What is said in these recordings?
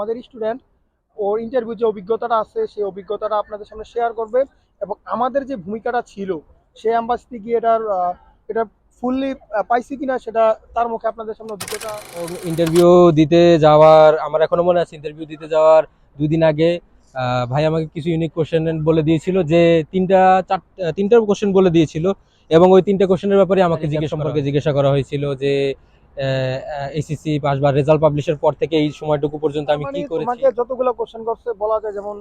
আমাদের স্টুডেন্ট ওর ইন্টারভিউ যে অভিজ্ঞতাটা আছে সেই অভিজ্ঞতাটা আপনাদের সামনে শেয়ার করবে এবং আমাদের যে ভূমিকাটা ছিল সেই অ্যাম্বাসিতে গিয়ে এটার এটা ফুললি পাইছি কিনা সেটা তার মুখে আপনাদের সামনে অভিজ্ঞতা ইন্টারভিউ দিতে যাওয়ার আমার এখনও মনে আছে ইন্টারভিউ দিতে যাওয়ার দুদিন আগে ভাই আমাকে কিছু ইউনিক কোশ্চেন বলে দিয়েছিল যে তিনটা চার তিনটা কোশ্চেন বলে দিয়েছিল এবং ওই তিনটা কোশ্চেনের ব্যাপারে আমাকে জিজ্ঞেস সম্পর্কে জিজ্ঞাসা করা হয়েছিল যে এসিসি পাস বা রেজাল্ট পাবলিশের পর থেকে এই সময়টুকু পর্যন্ত আমি মানে কি করেছি? তোমাকে যতগুলো কোশ্চেন করছে বলা যায় যেমন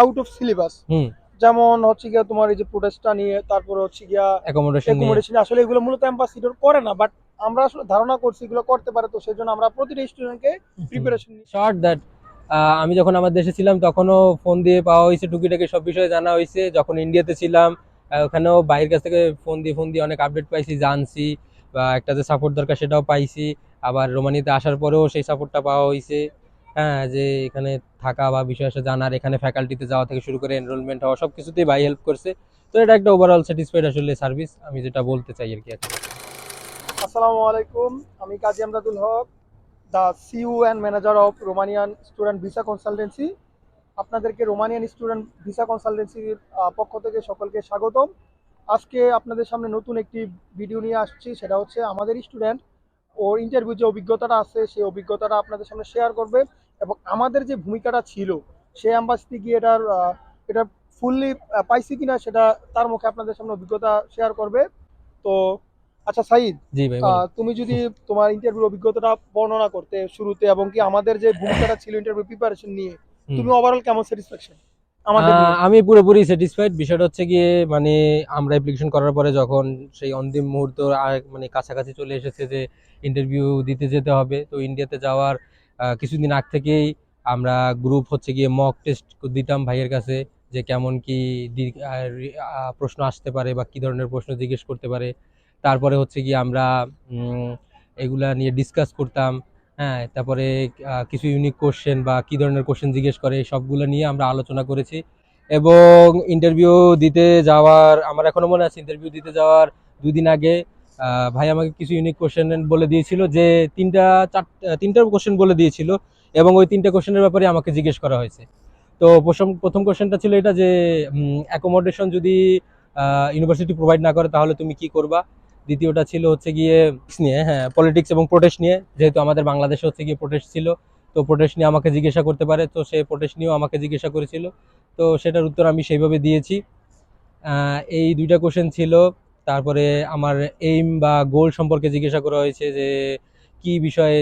আউট অফ সিলেবাস হুম। যেমন হচ্ছে গিয়া তোমার এই যে প্রোটেস্টটা নিয়ে তারপর হচ্ছে গিয়া অ্যাকোমোডেশন অ্যাকোমোডেশন আসলে এগুলো মূলত অ্যাম্বাসিডর করে না বাট আমরা আসলে ধারণা করছি এগুলো করতে পারে তো সেই জন্য আমরা প্রতিটা স্টুডেন্টকে প্রিপারেশন শর্ট দ্যাট আমি যখন আমার দেশে ছিলাম তখনও ফোন দিয়ে পাওয়া হয়েছে টুকিটাকি সব বিষয়ে জানা হয়েছে। যখন ইন্ডিয়াতে ছিলাম ওখানেও বাইরের কাছ থেকে ফোন দিয়ে ফোন দিয়ে অনেক আপডেট পাইছি জানছি। বা একটা যে সাপোর্ট দরকার সেটাও পাইছি। আবার রোমানিতে আসার পরেও সেই সাপোর্টটা পাওয়া হয়েছে হ্যাঁ যে এখানে থাকা বা বিষয় জানার, এখানে ফ্যাকাল্টিতে যাওয়া থেকে শুরু করে এনরোলমেন্ট হওয়া সব কিছুতেই ভাই হেল্প করছে। তো এটা একটা ওভারঅল স্যাটিসফাইড আসলে সার্ভিস আমি যেটা বলতে চাই আর কি। আসসালামু আলাইকুম, আমি Kazi Amradul Haque the CEO and manager of Romanian student visa consultancy. আপনাদেরকে রোমানিয়ান স্টুডেন্ট ভিসা কনসালটেন্সির পক্ষ থেকে সকলকে স্বাগতম। আজকে আপনাদের সামনে নতুন একটি ভিডিও নিয়ে আসছি সেটা হচ্ছে আমাদের স্টুডেন্ট ওর ইন্টারভিউ যে অভিজ্ঞতাটা আছে সেই অভিজ্ঞতাটা আপনাদের সামনে শেয়ার করবে এবং আমাদের যে ভূমিকাটা ছিল সেই অ্যাম্বাসিতে গিয়ে এটার এটা ফুললি পাইছি কিনা সেটা তার মুখে আপনাদের সামনে অভিজ্ঞতা শেয়ার করবে। তো আচ্ছা সাইদ জি ভাই আহ, তুমি যদি তোমার ইন্টারভিউ অভিজ্ঞতাটা বর্ণনা করতে শুরুতে এবং কি আমাদের যে ভূমিকাটা ছিল ইন্টারভিউ প্রিপারেশন নিয়ে তুমি ওভারঅল কেমন স্যাটিসফ্যাকশন? আমি পুরোপুরি স্যাটিসফাইড বিষয়টা হচ্ছে গিয়ে মানে আমরা অ্যাপ্লিকেশন করার পরে যখন সেই অন্তিম মুহূর্ত আর- মানে কাছাকাছি চলে এসেছে যে ইন্টারভিউ দিতে যেতে হবে তো ইন্ডিয়াতে যাওয়ার কিছুদিন আগ থেকেই আমরা গ্রুপ হচ্ছে গিয়ে মক টেস্ট দিতাম ভাইয়ের কাছে যে কেমন কি প্রশ্ন আসতে পারে বা কি ধরনের প্রশ্ন জিজ্ঞেস করতে পারে। তারপরে হচ্ছে গিয়ে আমরা এগুলা নিয়ে ডিসকাস করতাম। হ্যাঁ তারপরে কিছু ইউনিক কোশ্চেন বা কি ধরনের কোশ্চেন জিজ্ঞেস করে, সবগুলো নিয়ে আমরা আলোচনা করেছি। এবং ইন্টারভিউ দিতে যাওয়ার, আমার এখনও মনে আছে ইন্টারভিউ দিতে যাওয়ার দুদিন আগে ভাই আমাকে কিছু ইউনিক কোশ্চেন বলে দিয়েছিল যে, তিনটা, চার, তিনটা কোশ্চেন বলে দিয়েছিল এবং ওই তিনটা কোশ্চেনের ব্যাপারে আমাকে জিজ্ঞেস করা হয়েছে। তো প্রথম প্রথম কোশ্চেনটা ছিল এটা যে অ্যাকোমোডেশন যদি ইউনিভার্সিটি প্রোভাইড না করে তাহলে তুমি কি করবা? দ্বিতীয়টা ছিল হচ্ছে গিয়ে নিয়ে হ্যাঁ পলিটিক্স এবং প্রোটেস্ট নিয়ে যেহেতু আমাদের বাংলাদেশে হচ্ছে গিয়ে প্রোটেস্ট ছিল তো প্রোটেস্ট নিয়ে আমাকে জিজ্ঞাসা করতে পারে তো সে প্রোটেস্ট নিয়েও আমাকে জিজ্ঞাসা করেছিল তো সেটার উত্তর আমি সেইভাবে দিয়েছি। এই দুইটা কোশ্চেন ছিল তারপরে আমার এইম বা গোল সম্পর্কে জিজ্ঞাসা করা হয়েছে যে কি বিষয়ে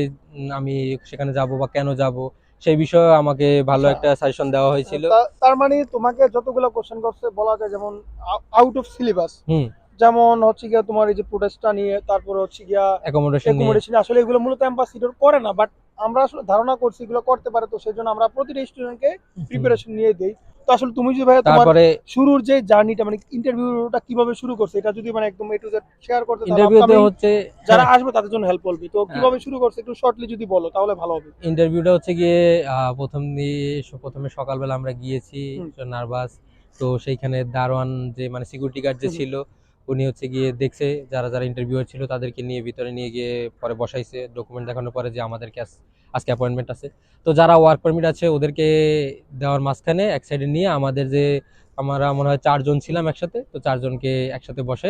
আমি সেখানে যাব বা কেন যাব সেই বিষয়ে আমাকে ভালো আচ্ছা। একটা সাজেশন দেওয়া হয়েছিল। তার মানে তোমাকে যতগুলো কোশ্চেন করছে বলা যায় যেমন আউট অফ সিলেবাস হুম। যেমন হচ্ছে গিয়া তোমার এই যে প্রোটেস্টটা নিয়ে তারপর হচ্ছে গিয়া অ্যাকোমোডেশন আসলে এগুলো মূলত অ্যাম্বাসিডর করে না বাট আমরা আসলে ধারণা করছি এগুলো করতে পারে তো সেই জন্য আমরা প্রতিটা স্টুডেন্টকে প্রিপারেশন নিয়ে দেই। তো আসলে তুমি যদি ভাই তোমার শুরুর যে জার্নিটা মানে ইন্টারভিউটা কীভাবে শুরু করছে এটা যদি মানে একদম এ টু জেড শেয়ার করতে ইন্টারভিউতে হচ্ছে যারা আসবে তাদের জন্য হেল্প করবে। তো হ্যাঁ। কীভাবে শুরু করছে একটু শর্টলি যদি বলো তাহলে ভালো হবে। ইন্টারভিউটা হচ্ছে গিয়ে প্রথম দিয়ে প্রথমে সকালবেলা আমরা গিয়েছি। নার্ভাস তো সেইখানে দারোয়ান যে মানে সিকিউরিটি গার্ড যে ছিল উনি হচ্ছে গিয়ে দেখছে যারা যারা ইন্টারভিউ ছিল তাদেরকে নিয়ে ভিতরে নিয়ে গিয়ে পরে বসাইছে ডকুমেন্ট দেখানোর পরে যে আমাদের আজ- আজকে অ্যাপয়েন্টমেন্ট আছে। তো যারা ওয়ার্ক পারমিট আছে ওদেরকে দেওয়ার মাঝখানে এক সাইডে নিয়ে আমাদের যে আমরা মনে হয় চারজন ছিলাম একসাথে তো চারজনকে একসাথে বসে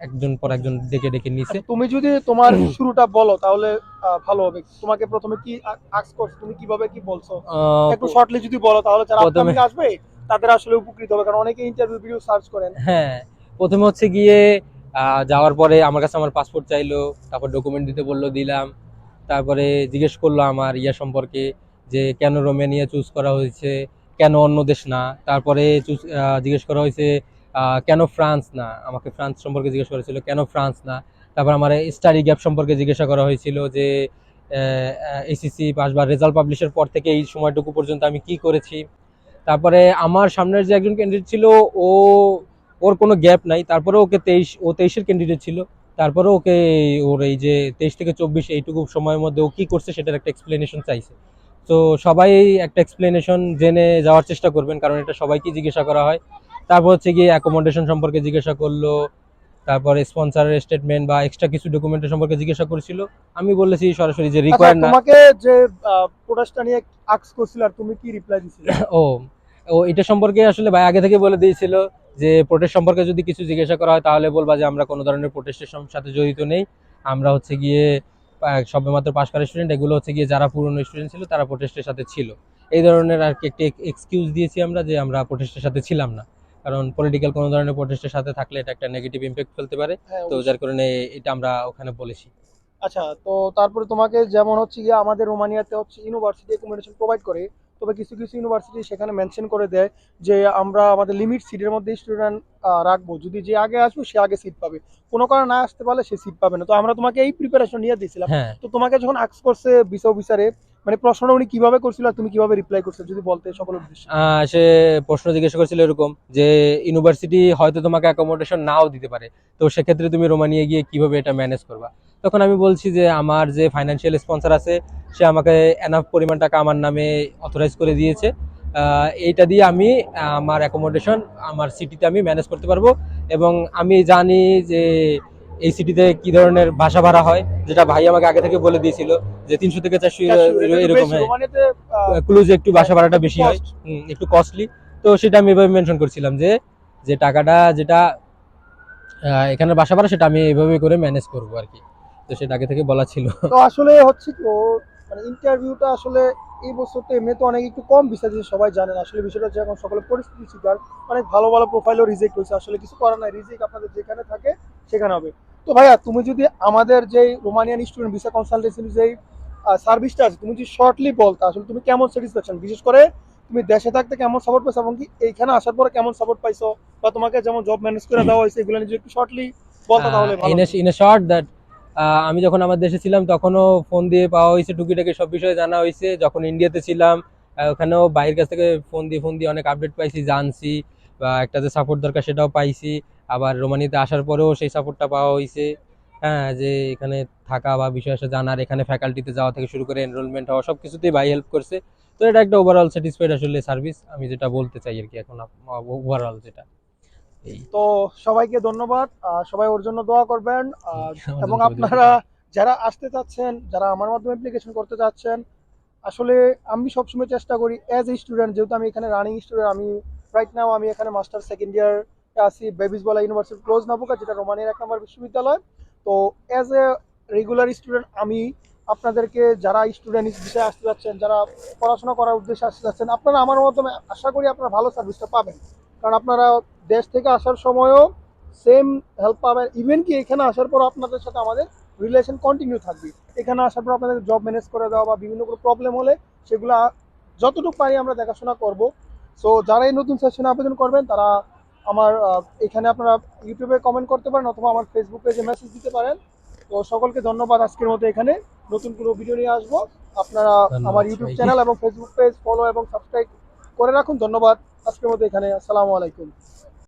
একজন পর একজন ডেকে ডেকে নিছে। তুমি যদি তোমার শুরুটা বলো তাহলে ভালো হবে। তোমাকে প্রথমে কি আক্স করছ? তুমি কীভাবে কি বলছো? একটু শর্টলি যদি বলো তাহলে যারা আসবে তাদের আসলে উপকৃত হবে। কারণ অনেকে ইন্টারভিউ ভিডিও সার্চ করেন। হ্যাঁ প্রথমে হচ্ছে গিয়ে যাওয়ার পরে আমার কাছে আমার পাসপোর্ট চাইলো, তারপর ডকুমেন্ট দিতে বলল, দিলাম। তারপরে জিজ্ঞেস করল আমার ইয়া সম্পর্কে যে কেন রোমেনিয়া চুজ করা হয়েছে, কেন অন্য দেশ না? তারপরে চুজ জিজ্ঞেস করা হয়েছে কেন ফ্রান্স না? আমাকে ফ্রান্স সম্পর্কে জিজ্ঞেস করেছিল, কেন ফ্রান্স না? তারপর আমার স্টাডি গ্যাপ সম্পর্কে জিজ্ঞাসা করা হয়েছিল যে এসিসি পাস বা রেজাল্ট পাবলিশের পর থেকে এই সময়টুকু পর্যন্ত আমি কি করেছি? তারপরে আমার সামনের যে একজন ক্যান্ডিডেট ছিল, ও ওর কোনো গ্যাপ নাই। তারপরে ওকে তেইশ ও তেইশের ক্যান্ডিডেট ছিল। তারপরে ওকে ওর এই যে তেইশ থেকে চব্বিশ এইটুকু সময়ের মধ্যে ও কি করছে সেটার একটা এক্সপ্লেনেশন চাইছে। তো সবাই একটা এক্সপ্লেনেশন জেনে যাওয়ার চেষ্টা করবেন কারণ এটা সবাইকে জিজ্ঞাসা করা হয়। তারপর হচ্ছে গিয়ে অ্যাকোমোডেশন সম্পর্কে জিজ্ঞাসা করল তারপরে স্পন্সরের স্টেটমেন্ট বা এক্সট্রা কিছু ডকুমেন্টের সম্পর্কে জিজ্ঞাসা করেছিল। আমি বলেছি সরাসরি যে আচ্ছা রিকোয়ার না। তোমাকে যে প্রোডাক্টটা নিয়ে আক্স করছিল আর তুমি কি রিপ্লাই দিছিলে? ও ও এটা সম্পর্কে আসলে ভাই আগে থেকে বলে দিয়েছিল। যে প্রোটেস্ট সম্পর্কে যদি কিছু জিজ্ঞাসা করা হয় তাহলে বলবা যে আমরা কোনো ধরনের প্রোটেস্টের সাথে জড়িত নেই। আমরা হচ্ছে গিয়ে সবেমাত্র পাশ করা স্টুডেন্ট এগুলো হচ্ছে গিয়ে যারা পুরনো স্টুডেন্ট ছিল তারা প্রোটেস্টের সাথে ছিল। এই ধরনের আর কি একটি এক্সকিউজ দিয়েছি আমরা যে আমরা প্রোটেস্টের সাথে ছিলাম না। কারণ পলিটিক্যাল কোনো ধরনের প্রোটেস্টের সাথে থাকলে এটা একটা নেগেটিভ ইম্প্যাক্ট ফেলতে পারে। হ্যাঁ তো যার কারণে এটা আমরা ওখানে বলেছি। আচ্ছা তো তারপরে তোমাকে যেমন হচ্ছে গিয়ে আমাদের রোমানিয়াতে হচ্ছে ইউনিভার্সিটি অ্যাকোমোডেশন প্রোভাইড করে তবে কিছু কিছু ইউনিভার্সিটি সেখানে মেনশন করে দেয় যে আমরা আমাদের লিমিট সিটের মধ্যে স্টুডেন্ট রাখব। যদি যে আগে আসবে সে আগে সিট পাবে। কোনো কারণে না আসতে পারলে সে সিট পাবে না। তো আমরা তোমাকে এই প্রিপারেশন নিয়ে দিয়েছিলাম। হ্যাঁ। তো তোমাকে যখন আক্স করছে ভিসা অফিসারে মানে প্রশ্নটা উনি কীভাবে করছিল আর তুমি কীভাবে রিপ্লাই করছ যদি বলতে সকলের উদ্দেশ্যে। সে প্রশ্ন জিজ্ঞেস করেছিল এরকম যে ইউনিভার্সিটি হয়তো তোমাকে অ্যাকোমোডেশন নাও দিতে পারে। তো সেক্ষেত্রে তুমি রোমানিয়া গিয়ে কীভাবে এটা ম্যানেজ করবা? তখন আমি বলছি যে আমার যে ফাইন্যান্সিয়াল স্পন্সর আছে সে আমাকে এনাফ পরিমাণ টাকা আমার নামে অথরাইজ করে দিয়েছে। এইটা দিয়ে আমি আমার অ্যাকোমোডেশন আমার সিটিতে আমি ম্যানেজ করতে পারব এবং আমি জানি যে এই সিটিতে কি ধরনের ভাষা ভাড়া হয় যেটা ভাই আমাকে আগে থেকে বলে দিয়েছিল যে তিনশো থেকে চারশো এরকম ক্লুজে একটু বাসা ভাড়াটা বেশি হয়। একটু কস্টলি তো সেটা আমি এভাবে মেনশন করছিলাম যে যে টাকাটা যেটা এখানে বাসা ভাড়া সেটা আমি এইভাবে করে ম্যানেজ করব আর কি। তো সেটা আগে থেকে বলা ছিল। তো আসলে হচ্ছে কি মানে ইন্টারভিউটা আসলে এই বছর তো এমনি তো অনেক একটু কম দিয়েছে সবাই জানেন। আসলে বিষয়টা হচ্ছে এখন সকলের পরিস্থিতি শিকার অনেক ভালো ভালো প্রোফাইলও রিজেক্ট হয়েছে। আসলে কিছু করার নাই। রিজেক্ট আপনাদের যেখানে থাকে সেখানে হবে। তো ভাইয়া তুমি যদি আমাদের যেই রোমানিয়ান স্টুডেন্ট ভিসা কনসালটেন্সির যেই সার্ভিসটা আছে তুমি যদি শর্টলি বলতে আসলে তুমি কেমন স্যাটিসফ্যাকশন বিশেষ করে তুমি দেশে থাকতে কেমন সাপোর্ট পাইছো এবং কি এইখানে আসার পরে কেমন সাপোর্ট পাইছো? বা তোমাকে যেমন জব ম্যানেজ করে দেওয়া হয়েছে এগুলো নিয়ে একটু শর্টলি বলতে তাহলে ভালো ইন হতো। ইন শর্ট দ্যাট আমি যখন আমার দেশে ছিলাম, তখনও ফোন দিয়ে পাওয়া হয়েছে, টুকিটাকি সব বিষয়ে জানা হয়েছে। যখন ইন্ডিয়াতে ছিলাম ওখানেও বাইরের কাছ থেকে ফোন দিয়ে ফোন দিয়ে অনেক আপডেট পাইছি, জানছি, বা একটা যে সাপোর্ট দরকার সেটাও পাইছি। আবার রোমানিতে আসার পরেও সেই সাপোর্টটা পাওয়া হয়েছে। হ্যাঁ যে এখানে থাকা বা বিষয় জানার, এখানে ফ্যাকাল্টিতে যাওয়া থেকে শুরু করে এনরোলমেন্ট হওয়া, সব কিছুতেই ভাই হেল্প করছে। তো এটা একটা ওভারঅল স্যাটিসফাইড আসলে সার্ভিস আমি যেটা বলতে চাই আর কি এখন ওভারঅল যেটা। তো সবাইকে ধন্যবাদ। সবাই ওর জন্য দোয়া করবেন। এবং আপনারা যারা আসতে চাচ্ছেন যারা আমার মাধ্যমে অ্যাপ্লিকেশন করতে চাচ্ছেন আসলে আমি সবসময় চেষ্টা করি অ্যাজ এ স্টুডেন্ট যেহেতু আমি এখানে রানিং স্টুডেন্ট আমি রাইট নাও আমি এখানে মাস্টার সেকেন্ড ইয়ার আছি বেবিসবলা ইউনিভার্সিটি ক্লোজ নাবুকা যেটা রোমানিয়ার এক নম্বর বিশ্ববিদ্যালয়। তো অ্যাজ এ রেগুলার স্টুডেন্ট আমি আপনাদেরকে যারা স্টুডেন্ট বিষয়ে আসতে যাচ্ছেন যারা পড়াশোনা করার উদ্দেশ্যে আসতে যাচ্ছেন আপনারা আমার মাধ্যমে আশা করি আপনারা ভালো সার্ভিসটা পাবেন। কারণ আপনারা দেশ থেকে আসার সময়ও সেম হেল্প পাবেন। ইভেন কি এখানে আসার পর আপনাদের সাথে আমাদের রিলেশন কন্টিনিউ থাকবে। এখানে আসার পর আপনাদের জব ম্যানেজ করে দেওয়া বা বিভিন্ন কোনো প্রবলেম হলে সেগুলো যতটুকু পারি আমরা দেখাশোনা করব। সো যারা এই নতুন সেশনে আবেদন করবেন তারা আমার এখানে আপনারা ইউটিউবে কমেন্ট করতে পারেন অথবা আমার ফেসবুক পেজে মেসেজ দিতে পারেন। তো সকলকে ধন্যবাদ আজকের মতো এখানে। নতুন কোনো ভিডিও নিয়ে আসব। আপনারা আমার ইউটিউব চ্যানেল এবং ফেসবুক পেজ ফলো এবং সাবস্ক্রাইব করে রাখুন। ধন্যবাদ আজকের মতো এখানে। আসসালামু আলাইকুম।